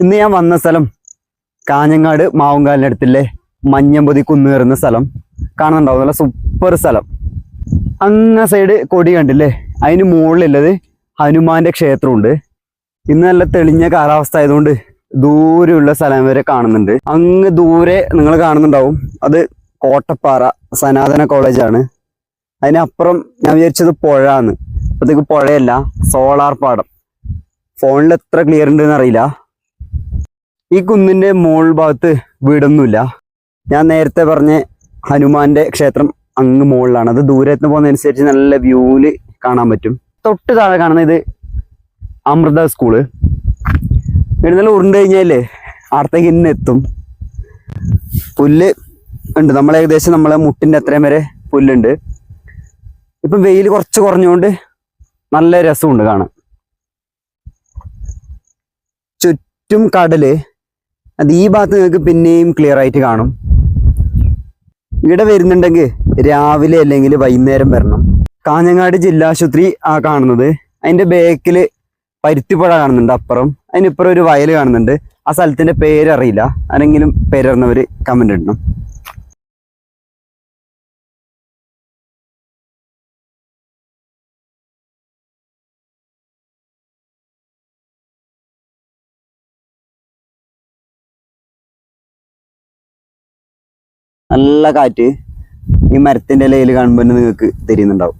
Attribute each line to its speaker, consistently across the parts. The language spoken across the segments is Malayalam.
Speaker 1: ഇന്ന് ഞാൻ വന്ന സ്ഥലം കാഞ്ഞങ്ങാട് മാവുങ്കാലിന്റെ അടുത്തില്ലേ? മഞ്ഞമ്പൊതി കുന്നു കയറുന്ന സ്ഥലം. കാണുന്നുണ്ടാവും. നല്ല സൂപ്പർ സ്ഥലം. അങ്ങ സൈഡ് കൊടി കണ്ടില്ലേ? അതിന് മുകളിലുള്ളത് ഹനുമാന്റെ ക്ഷേത്രമുണ്ട്. ഇന്ന് നല്ല തെളിഞ്ഞ കാലാവസ്ഥ ആയതുകൊണ്ട് ദൂരെയുള്ള സ്ഥലം വരെ കാണുന്നുണ്ട്. അങ്ങ് ദൂരെ നിങ്ങൾ കാണുന്നുണ്ടാവും. അത് കോട്ടപ്പാറ സനാതന കോളേജാണ് അതിനപ്പുറം ഞാൻ വിചാരിച്ചത് പുഴ എന്ന് അപ്പത്തേക്ക് പുഴയല്ല സോളാർ പാടം. ഫോണിൽ എത്ര ക്ലിയർ ഉണ്ടെന്ന് അറിയില്ല. ഈ കുന്നിന്റെ മോൾ ഭാഗത്ത് വീടൊന്നുമില്ല. ഞാൻ നേരത്തെ പറഞ്ഞ ഹനുമാന്റെ ക്ഷേത്രം അങ്ങ് മുകളിലാണ് അത് ദൂരത്തിന് പോകുന്നതനുസരിച്ച് നല്ല വ്യൂവിൽ കാണാൻ പറ്റും. തൊട്ട് താഴെ കാണുന്ന ഇത് അമൃത സ്കൂൾ ഇവിടുന്ന് ഉരുണ്ട് കഴിഞ്ഞാലേ അടുത്തേക്ക് ഇന്ന് എത്തും. പുല്ല് ഉണ്ട്. നമ്മൾ ഏകദേശം നമ്മളെ മുട്ടിന്റെ അത്രയും വരെ പുല്ലുണ്ട്. ഇപ്പം വെയിൽ കുറച്ച് കുറഞ്ഞുകൊണ്ട് നല്ല രസമുണ്ട് കാണാൻ. ചുറ്റും കടൽ അത് ഈ ഭാഗത്ത് നിങ്ങൾക്ക് പിന്നെയും ക്ലിയർ ആയിട്ട് കാണും. ഇവിടെ വരുന്നുണ്ടെങ്കിൽ രാവിലെ അല്ലെങ്കിൽ വൈകുന്നേരം വരണം. കാഞ്ഞങ്ങാട് ജില്ലാശുപത്രി ആ കാണുന്നത്. അതിന്റെ ബേക്കിൽ പരുത്തിപ്പുഴ കാണുന്നുണ്ട് അപ്പുറം. അതിനിപ്പുറം ഒരു വയൽ കാണുന്നുണ്ട്. ആ സ്ഥലത്തിന്റെ പേരറിയില്ല. ആരെങ്കിലും പേരറിഞ്ഞവർ കമന്റ് ഇടണം. നല്ല കാറ്റ് ഈ മരത്തിന്റെ ഇലയിൽ കാണുമ്പോൾ തന്നെ നിങ്ങൾക്ക് തരുന്നുണ്ടാവും.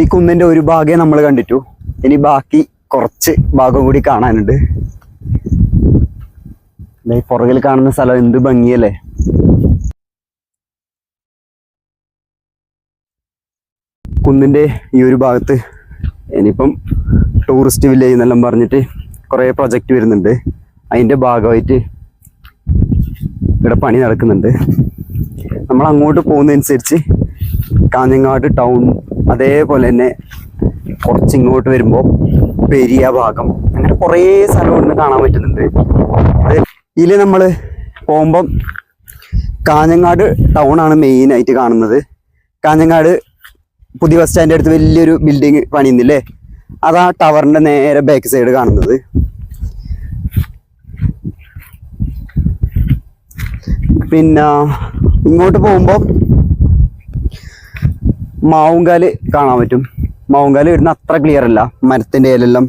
Speaker 1: ഈ കുന്നിന്റെ ഒരു ഭാഗമേ നമ്മൾ കണ്ടിട്ടു. ഇനി ബാക്കി കുറച്ച് ഭാഗം കൂടി കാണാനുണ്ട്. ഈ പുറകിൽ കാണുന്ന സ്ഥലം എന്ത് ഭംഗിയല്ലേ? കുന്നിന്റെ ഈ ഒരു ഭാഗത്ത് ഇനിയിപ്പം ടൂറിസ്റ്റ് വില്ലേജ് എന്നെല്ലാം പറഞ്ഞിട്ട് കുറേ പ്രൊജക്റ്റ് വരുന്നുണ്ട്. അതിന്റെ ഭാഗമായിട്ട് ഇവിടെ പണി നടക്കുന്നുണ്ട്. നമ്മൾ അങ്ങോട്ട് പോകുന്നതനുസരിച്ച് കാഞ്ഞങ്ങാട് ടൗൺ അതേപോലെ തന്നെ കുറച്ച് ഇങ്ങോട്ട് വരുമ്പോൾ പെരിയ ഭാഗം. അങ്ങനെ കുറേ സ്ഥലമുണ്ട് കാണാൻ പറ്റുന്നുണ്ട്. ഇത് ഇതിൽ നമ്മൾ പോകുമ്പം കാഞ്ഞങ്ങാട് മെയിൻ ആയിട്ട് കാണുന്നത്. കാഞ്ഞങ്ങാട് പുതിയ ബസ് സ്റ്റാൻഡിന്റെ അടുത്ത് വലിയൊരു ബിൽഡിങ് പണിയുന്നില്ലേ? അതാ ടവറിന്റെ നേരെ ബാക്ക് സൈഡ് കാണുന്നത്. പിന്നെ ഇങ്ങോട്ട് പോകുമ്പോൾ മാവുങ്കാൽ കാണാൻ പറ്റും. മാവുങ്കാൽ ഇടുന്ന അത്ര ക്ലിയർ അല്ല. മരത്തിന്റെ ഇലെല്ലാം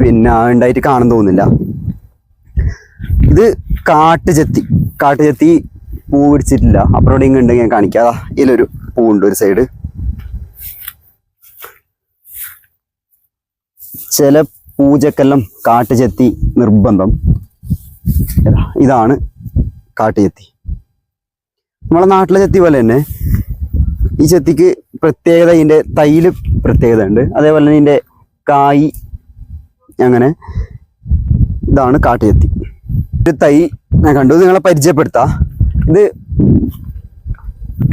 Speaker 1: പിന്നെ ഉണ്ടായിട്ട് കാണാൻ തോന്നുന്നില്ല. ഇത് കാട്ടുചെത്തി കാട്ടുചെത്തി പൂ പിടിച്ചിട്ടില്ല. അപ്പുറം ഇങ്ങനെ ഉണ്ടെങ്കിൽ ഞാൻ കാണിക്കാം. അതാ ഇതിലൊരു പൂവുണ്ട് ഒരു സൈഡ് ചില പൂജക്കെല്ലാം കാട്ടുചെത്തി നിർബന്ധം. ഇതാ, ഇതാണ് കാട്ടുചെത്തി നമ്മളെ നാട്ടിലെ ചെത്തി പോലെ തന്നെ ഈ ചെത്തിക്ക് പ്രത്യേകത ഇതിന്റെ തൈൽ പ്രത്യേകത ഉണ്ട് അതേപോലെ തന്നെ ഇതിന്റെ കായ് അങ്ങനെ ഇതാണ് കാട്ടുചെത്തി ഒരു തൈ ഞാൻ കണ്ടു. നിങ്ങളെ പരിചയപ്പെടുത്താം. ഇത്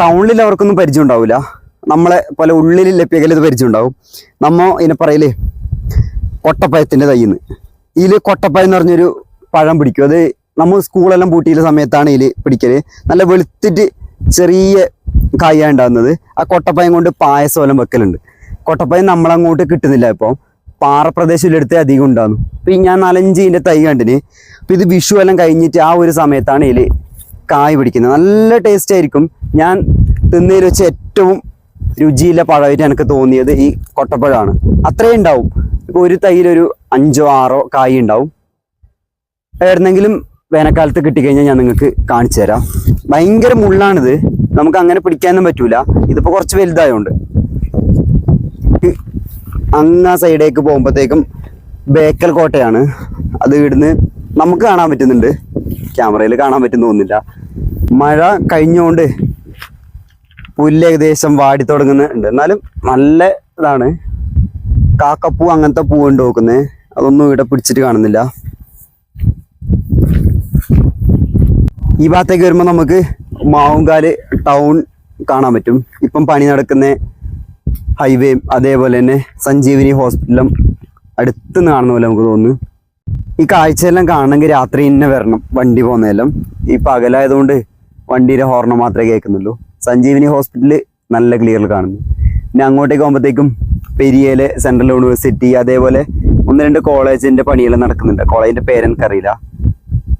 Speaker 1: ടൗണിൽ അവർക്കൊന്നും പരിചയം ഉണ്ടാവില്ല. നമ്മളെ പോലെ ഉള്ളിൽ ലഭ്യകൽ ഇത് പരിചയം ഉണ്ടാവും. നമ്മ ഇതിനെ പറയൽ കൊട്ടപ്പയത്തിന്റെ തൈന്ന് ഇതിൽ കൊട്ടപ്പയം എന്ന് പറഞ്ഞൊരു പഴം പിടിക്കും. അത് നമ്മൾ സ്കൂളെല്ലാം പൂട്ടിയിരുന്ന സമയത്താണ് ഇതിൽ പിടിക്കൽ നല്ല വെളുത്തിട്ട് ചെറിയ കായ ഉണ്ടാകുന്നത്. ആ കൊട്ടപ്പായം കൊണ്ട് പായസം എല്ലാം വെക്കലുണ്ട്. കൊട്ടപ്പായം നമ്മളങ്ങോട്ട് കിട്ടുന്നില്ല ഇപ്പോൾ പാറപ്രദേശത്തിലെടുത്ത് അധികം ഉണ്ടാകുന്നു. അപ്പം ഞാൻ നാലഞ്ച് ഇതിന്റെ തൈ കണ്ടിന്. അപ്പം ഇത് വിഷു എല്ലാം കഴിഞ്ഞിട്ട് ആ ഒരു സമയത്താണ് ഇതിൽ കായ് പിടിക്കുന്നത്. നല്ല ടേസ്റ്റ് ആയിരിക്കും. ഞാൻ തിന്നതിൽ വെച്ച് ഏറ്റവും രുചിയില്ല പഴമായിട്ട് എനിക്ക് തോന്നിയത് ഈ കൊട്ടപ്പഴമാണ് അത്രയും ഉണ്ടാവും. ഇപ്പോൾ ഒരു തൈയിലൊരു അഞ്ചോ ആറോ കായ് ഉണ്ടാവും. എവിടെന്നെങ്കിലും വേനൽക്കാലത്ത് കിട്ടിക്കഴിഞ്ഞാൽ ഞാൻ നിങ്ങൾക്ക് കാണിച്ചു തരാം. ഭയങ്കര മുള്ളാണിത്. നമുക്ക് അങ്ങനെ പിടിക്കാനൊന്നും പറ്റൂല. ഇതിപ്പോൾ കുറച്ച് വലുതായതുകൊണ്ട് അങ്ങ് ആ സൈഡേക്ക് പോകുമ്പോഴത്തേക്കും ബേക്കൽ കോട്ടയാണ്. അത് ഇവിടുന്ന് നമുക്ക് കാണാൻ പറ്റുന്നുണ്ട്. ക്യാമറയിൽ കാണാൻ പറ്റുന്ന തോന്നുന്നില്ല. മഴ കഴിഞ്ഞുകൊണ്ട് പുല്ല് ഏകദേശം വാടി തുടങ്ങുന്നുണ്ട് എന്നാലും നല്ല ഇതാണ്. കാക്കപ്പൂ അങ്ങനത്തെ പൂവുണ്ട് നോക്കുന്നത് അതൊന്നും ഇവിടെ പിടിച്ചിട്ട് കാണുന്നില്ല. ഈ ഭാഗത്തേക്ക് വരുമ്പോൾ നമുക്ക് മാവുങ്കാൽ ടൗൺ കാണാൻ പറ്റും. ഇപ്പം പണി നടക്കുന്ന ഹൈവേയും അതേപോലെ തന്നെ സഞ്ജീവിനി ഹോസ്പിറ്റലും അടുത്തുനിന്ന് കാണുന്ന പോലെ നമുക്ക് തോന്നുന്നു. ഈ കാഴ്ചയെല്ലാം കാണണമെങ്കിൽ രാത്രി തന്നെ വരണം വണ്ടി പോകുന്നതെല്ലാം ഈ പകലായതുകൊണ്ട് വണ്ടിയുടെ ഹോർണം മാത്രമേ കേൾക്കുന്നുള്ളൂ. സഞ്ജീവിനി ഹോസ്പിറ്റൽ നല്ല ക്ലിയറിൽ കാണുന്നു. പിന്നെ അങ്ങോട്ടേക്ക് പോകുമ്പോഴത്തേക്കും പെരിയയിലെ സെൻട്രൽ യൂണിവേഴ്സിറ്റി അതേപോലെ ഒന്ന് രണ്ട് കോളേജിന്റെ പണികൾ നടക്കുന്നുണ്ട്. കോളേജിന്റെ പേരെനിക്കറിയില്ല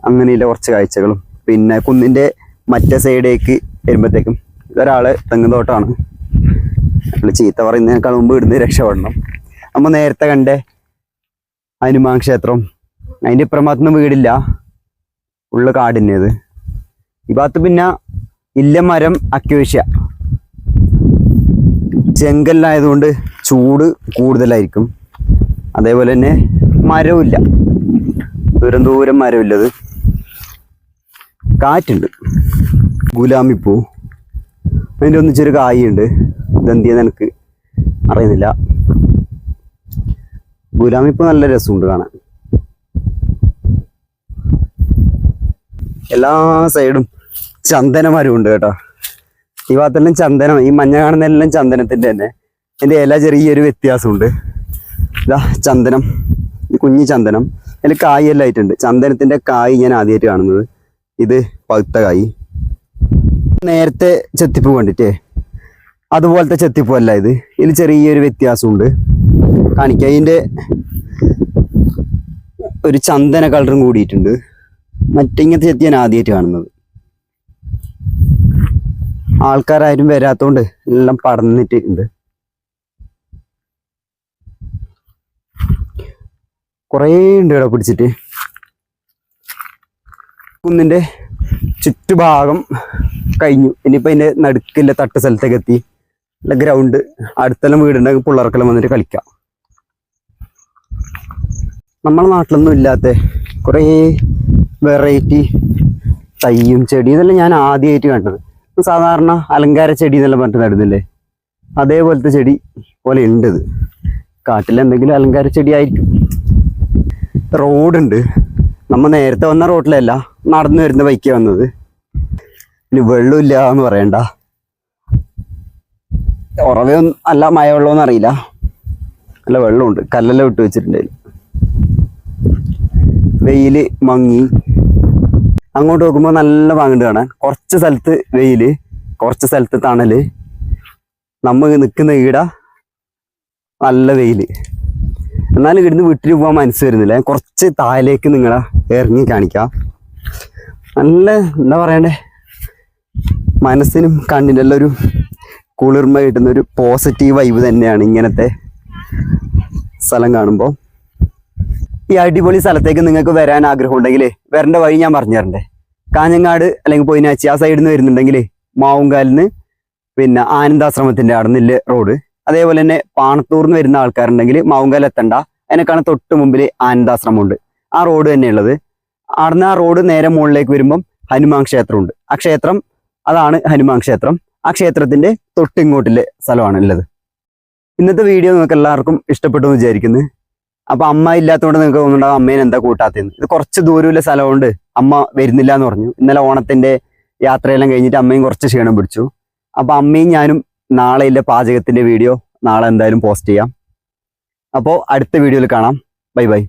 Speaker 1: അങ്ങനെയുള്ള കുറച്ച് കാഴ്ചകളും. പിന്നെ കുന്നിന്റെ മറ്റേ സൈഡേക്ക് വരുമ്പോഴത്തേക്കും ഇതൊരാൾ തെങ്ങുതോട്ടമാണ് നമ്മൾ ചീത്ത പറയുന്നതിനേക്കാൾ മുമ്പ് ഇവിടുന്ന് രക്ഷപ്പെടണം. നമ്മൾ നേരത്തെ കണ്ടേ ഹനുമാൻ ക്ഷേത്രം. അതിന്റെ ഇപ്പുറം ഭാഗത്തുനിന്ന് വീടില്ല. കാടിന്റെ കാടിന്റെത്. ഈ ഭാഗത്ത് പിന്നെ ഇല്ല മരം അക്വേഷ്യ ചെങ്കല്ലായതുകൊണ്ട് ചൂട് കൂടുതലായിരിക്കും. അതേപോലെ തന്നെ മരവുമില്ല. ദൂരം ദൂരം മരമില്ലത് കാറ്റുണ്ട്. ഗുലാമിപ്പൂ അതിന്റെ ഒന്നിച്ചൊരു കായുണ്ട് ഇതെന്തിയെന്ന് എനിക്ക് അറിയുന്നില്ല. ഗുലാമിപ്പൂ നല്ല രസമുണ്ട് കാണാൻ. എല്ലാ സൈഡും ചന്ദനമരം ഉണ്ട് കേട്ടോ. ഈ ഭാഗത്തെല്ലാം ചന്ദനം ഈ മഞ്ഞ കാണുന്ന എല്ലാം ചന്ദനത്തിന്റെ തന്നെ. എന്റെ ഇല ചെറിയൊരു വ്യത്യാസമുണ്ട്. ഇതാ ചന്ദനം. കുഞ്ഞു ചന്ദനം. അതിൽ കായ് എല്ലാം ആയിട്ടുണ്ട്. ചന്ദനത്തിന്റെ കായ് ഞാൻ ആദ്യമായിട്ട് കാണുന്നത്. ഇത് പഴുത്ത കായി നേരത്തെ ചെത്തിപ്പ് കണ്ടിട്ടേ? അതുപോലത്തെ ചെത്തിപ്പ് അല്ല ഇത്. ഇതിൽ ചെറിയൊരു വ്യത്യാസമുണ്ട്. കാണിക്കുക അതിന്റെ ഒരു ചന്ദന കളറും കൂടിയിട്ടുണ്ട്. മറ്റിങ്ങനത്തെ ചെത്തി ഞാൻ ആദ്യമായിട്ട് കാണുന്നത്. ആൾക്കാരാരും വരാത്തോണ്ട് എല്ലാം പടർന്നിട്ട് ഉണ്ട് കുറേ ഉണ്ട് ഇവിടെ പിടിച്ചിട്ട്? കുന്നിന്റെ ചുറ്റുഭാഗം കഴിഞ്ഞു. ഇനിയിപ്പോൾ അതിന്റെ നടുക്കിന്റെ തട്ട് സ്ഥലത്തേക്ക് എത്തി. നല്ല ഗ്രൗണ്ട്. അടുത്തെല്ലാം വീടുണ്ടെങ്കിൽ പിള്ളേർക്കെല്ലാം വന്നിട്ട് കളിക്കാം. നമ്മളെ നാട്ടിലൊന്നും ഇല്ലാത്ത കുറേ വെറൈറ്റി തയ്യും ചെടി ഇതെല്ലാം ഞാൻ ആദ്യമായിട്ട് കണ്ടത്. സാധാരണ അലങ്കാര ചെടി എന്നെല്ലാം പറഞ്ഞിട്ട് നടുന്നില്ലേ? അതേപോലത്തെ ചെടി പോലെ ഉണ്ട് ഇത്. കാട്ടിൽ എന്തെങ്കിലും അലങ്കാര ചെടിയായിരിക്കും റോഡുണ്ട്. നമ്മൾ നേരത്തെ വന്ന റോഡിലല്ല നടന്നു വരുന്ന ബൈക്ക് വന്നത്. ഇനി വെള്ളമില്ല എന്ന് പറയണ്ട. ഉറവയൊന്നും അല്ല മഴ വെള്ളമൊന്നും അറിയില്ല. നല്ല വെള്ളമുണ്ട്. കല്ലെല്ലാം ഇട്ട് വെച്ചിട്ടുണ്ട് വെയിൽ മങ്ങി. അങ്ങോട്ട് നോക്കുമ്പോൾ നല്ല മങ്ങുണ്ട് കാണാൻ. കുറച്ച് സ്ഥലത്ത് വെയിൽ കുറച്ച് സ്ഥലത്ത് തണൽ. നമ്മൾ നിൽക്കുന്ന ഈട നല്ല വെയിൽ. എന്നാലും ഇവിടുന്ന് വീട്ടിൽ പോകാൻ മനസ്സ് വരുന്നില്ല. കുറച്ച് താഴേക്ക് നിങ്ങളെ ഇറങ്ങി കാണിക്കാം. നല്ല എന്താ പറയണ്ടേ? മനസ്സിനും കണ്ണിന്റെ എല്ലാം ഒരു കുളിർമ കിട്ടുന്ന ഒരു പോസിറ്റീവ് വൈബ് തന്നെയാണ് ഇങ്ങനത്തെ സ്ഥലം കാണുമ്പോൾ ഈ അടിപൊളി സ്ഥലത്തേക്ക് നിങ്ങൾക്ക് വരാൻ ആഗ്രഹം ഉണ്ടെങ്കിൽ വരേണ്ട വഴി ഞാൻ പറഞ്ഞു തരണ്ടേ കാഞ്ഞങ്ങാട് അല്ലെങ്കിൽ പൊയിനാച്ചി ആ സൈഡിൽ നിന്ന് വരുന്നുണ്ടെങ്കിൽ മാവുങ്കാലിന്ന് പിന്നെ ആനന്ദാശ്രമത്തിന്റെ അവിടെ നിന്നില്ല റോഡ് അതേപോലെ തന്നെ പാണത്തൂർ നിന്ന് വരുന്ന ആൾക്കാരുണ്ടെങ്കിൽ മാവുങ്കാൽ എത്തണ്ട. തൊട്ട് മുമ്പിൽ ആനന്ദാശ്രമമുണ്ട് ആ റോഡ് തന്നെയുള്ളത് അവിടുന്ന് റോഡ് നേരെ മുകളിലേക്ക് വരുമ്പം ഹനുമാൻ ക്ഷേത്രമുണ്ട്. ആ ക്ഷേത്രം അതാണ് ഹനുമാൻ ക്ഷേത്രം. ആ ക്ഷേത്രത്തിന്റെ തൊട്ടിങ്ങോട്ടിലെ സ്ഥലമാണ് ഉള്ളത് ഇന്നത്തെ വീഡിയോ നിങ്ങൾക്ക് എല്ലാവർക്കും ഇഷ്ടപ്പെട്ടു എന്ന് വിചാരിക്കുന്നു. അപ്പൊ അമ്മ ഇല്ലാത്തതുകൊണ്ട് നിങ്ങൾക്ക് തോന്നുന്നുണ്ടാവും അമ്മേനെ എന്താ കൂട്ടാത്തതെന്ന്. ഇത് കുറച്ച് ദൂരമുള്ള സ്ഥലമുണ്ട്. അമ്മ വരുന്നില്ല എന്ന് പറഞ്ഞു. ഇന്നലെ ഓണത്തിന്റെ യാത്രയെല്ലാം കഴിഞ്ഞിട്ട് അമ്മയും കുറച്ച് ക്ഷീണം പിടിച്ചു. അപ്പൊ അമ്മയും ഞാനും നാളെയില്ല പാചകത്തിന്റെ വീഡിയോ നാളെ എന്തായാലും പോസ്റ്റ് ചെയ്യാം. അപ്പോൾ അടുത്ത വീഡിയോയിൽ കാണാം. Bye bye.